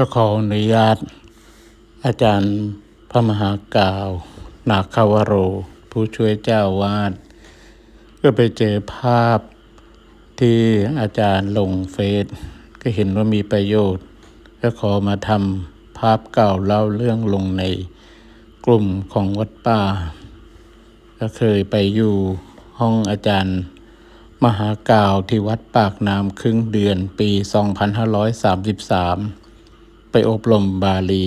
ก็ขออนุญาต อาจารย์พระมหากล่าว นาคาวโร ผู้ช่วยเจ้าวาด ก็ไปเจอภาพที่อาจารย์ลงเฟซก็เห็นว่ามีประโยชน์ ก็ขอมาทำภาพเก่าเล่าเรื่องลงในกลุ่มของวัดป่า ก็เคยไปอยู่ห้องอาจารย์มหากล่าวที่วัดปากน้ำครึ่งเดือนปี 2533 ไปอบรมบาลี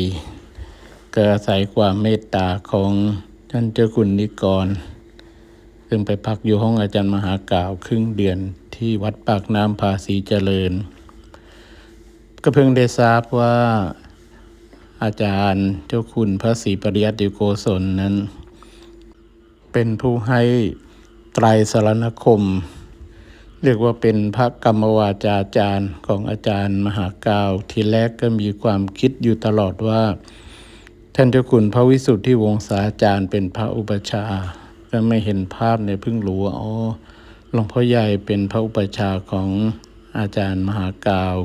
ก็อาศัยความเมตตาของท่านเจ้าคุณนิกร ซึ่งไปพักอยู่ห้องอาจารย์มหากาวครึ่งเดือนที่วัดปากน้ำภาษีเจริญ ก็เพิ่งได้ทราบว่าอาจารย์เจ้าคุณพระศรีปริยัติโกศลนั้น เป็นผู้ให้ไตรสรณคม เรียกว่าเป็นพระกรรมวาจาจารย์ของอาจารย์มหากาวทีแรกก็มีความคิดอยู่ตลอดว่า ท่านเจ้าคุณพระวิสุทธิวงศาจารย์เป็นพระอุปชาก็ไม่เห็นภาพเนี่ยเพิ่งรู้ว่าอ๋อหลวงพ่อใหญ่เป็นพระอุปชาของอาจารย์มหากาว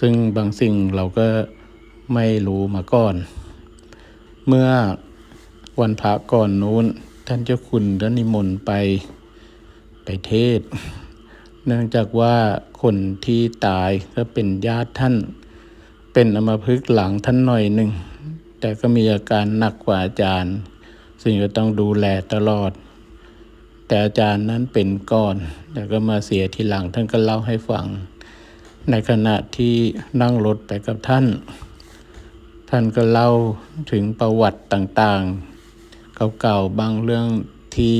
ซึ่งบางสิ่งเราก็ไม่รู้มาก่อน เมื่อวันพระก่อนนู้น ท่านเจ้าคุณได้นิมนต์ไปไปเทศ เนื่องจากว่าคนที่ตายก็เป็นญาติท่าน เป็นอมพฤกหลังท่านหน่อยหนึ่ง แต่ก็มีอาการหนักกว่าอาจารย์ ซึ่งก็ต้องดูแลตลอด แต่อาจารย์นั้นเป็นก่อนแต่ก็มาเสียทีหลังท่านก็เล่าให้ฟัง ในขณะที่นั่งรถไปกับท่าน ท่านก็เล่าถึงประวัติต่างๆ เก่าๆบางเรื่องที่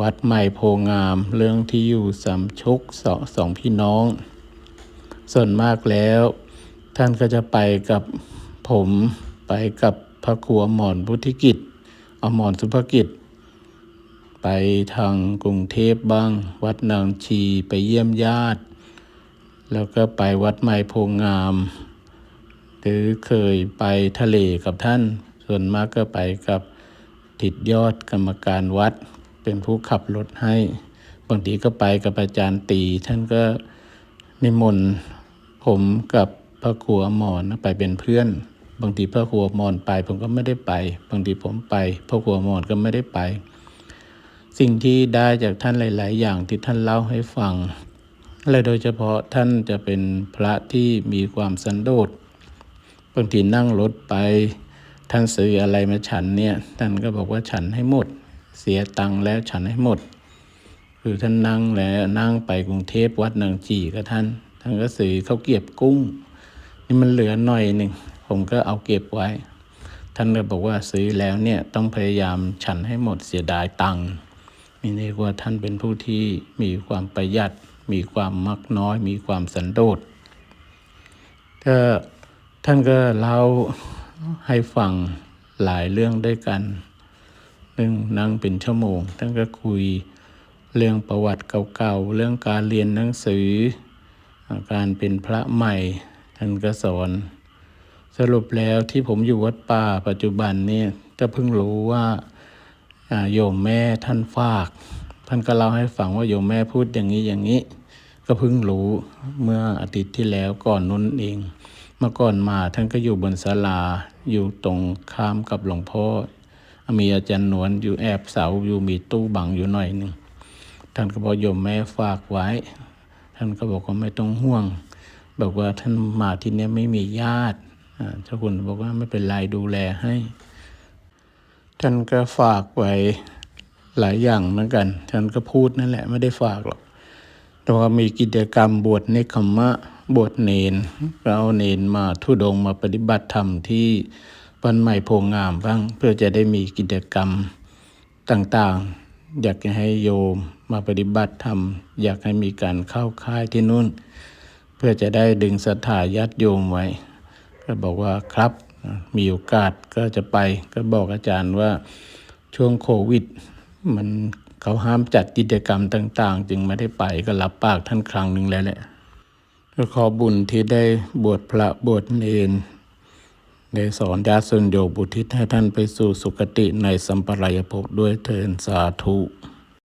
วัดใหม่โพงาม เรื่องที่อยู่สามชุกสองสองพี่น้อง ส่วนมากแล้ว ท่านก็จะไปกับผมไปกับพระครัวหมอนพุทธิกิจอมอนสุภกิจ ไปทางกรุงเทพบ้าง วัดนางชีไปเยี่ยมญาติ แล้วก็ไปวัดใหม่โพงาม หรือเคยไปทะเลกับท่าน ส่วนมากก็ไปกับติดยอดกรรมการวัด เป็นผู้ขับรถให้ บางทีก็ไปกับอาจารย์ตี ท่านก็นิมนต์ผมกับพระครัวหมอนไปเป็นเพื่อน บางทีพระครัวหมอนไป ผมก็ไม่ได้ไป บางทีผมไป พระครัวหมอนก็ไม่ได้ไป สิ่งที่ได้จากท่านหลาย ๆ อย่างที่ท่านเล่าให้ฟังและโดยเฉพาะท่านจะเป็นพระที่มีความสันโดษบางทีนั่งรถไป ท่านซื้ออะไรมาฉันเนี่ย ท่านก็บอกว่าฉันให้หมด เสียตังค์แล้วฉันให้หมด คือท่านนั่งแล้วนั่งไปกรุงเทพวัดนางจีกับท่าน ท่านก็ซื้อเขาวเก็บกุ้ง นี่มันเหลือหน่อยหนึ่ง ผมก็เอาเก็บไว้ ท่านก็บอกว่าซื้อแล้วเนี่ยต้องพยายามฉันให้หมดเสียดายตังค์มีเรียกว่าท่านเป็นผู้ที่มีความประหยัด มีความมักน้อย มีความสันโดษก็ท่านก็เล่าให้ฟังหลายเรื่องด้วยกัน เรื่งนั่งเป็นชั่วโมง ท่านก็คุยเรื่องประวัติเก่าๆ เรื่องการเรียนหนังสือ การเป็นพระใหม่ ท่านก็สอน สรุปแล้วที่ผมอยู่วัดป่าปัจจุบันนี่ก็เพิ่งรู้ว่าโยมแม่ท่านฝาก ท่านก็เล่าให้ฟังว่าโยมแม่พูดอย่างนี้อย่างนี้ ก็เพิ่งรู้เมื่ออาทิตย์ที่แล้วก่อนนู้นเอง เมื่อก่อนมาท่านก็อยู่บนศาลาอยู่ตรงข้ามกับหลวงพ่อ มีอาจารย์หนวนอยู่แอบเสาอยู่มีตู้บังอยู่หน่อยหนึ่งท่านก็บอกโยมแม่ฝากไว้ ท่านก็บอกว่าไม่ต้องห่วง บอกว่าท่านมาที่นี้ไม่มีญาติเจ้าคุณบอกว่าไม่เป็นไรดูแลให้ ท่านก็ฝากไว้หลายอย่างเหมือนกัน ท่านก็พูดนั่นแหละไม่ได้ฝากหรอกแต่ว่ามีกิจกรรมบวชเนคขมมะบวชเนนเอาเนนมาทุดงมาปฏิบัติธรรมที่ ปันใหม่โพงามบ้าง เพื่อจะได้มีกิจกรรมต่างๆ อยากให้โยมมาปฏิบัติธรรม อยากให้มีการเข้าค่ายที่นู่น เพื่อจะได้ดึงศรัทธาญาติโยมไว้ ก็บอกว่าครับมีโอกาสก็จะไปก็บอกอาจารย์ว่าช่วงโควิด มันเขาห้ามจัดกิจกรรมต่าง ๆ จึงไม่ได้ไปก็รับปากท่านครั้งหนึ่งแล้วแหละก็ขอบุญที่ได้บวชพระบวชเนน ได้สอนญาติสนโยบุทิศให้ท่านไปสู่สุคติในสัมปรายภพด้วยเทินสาธุ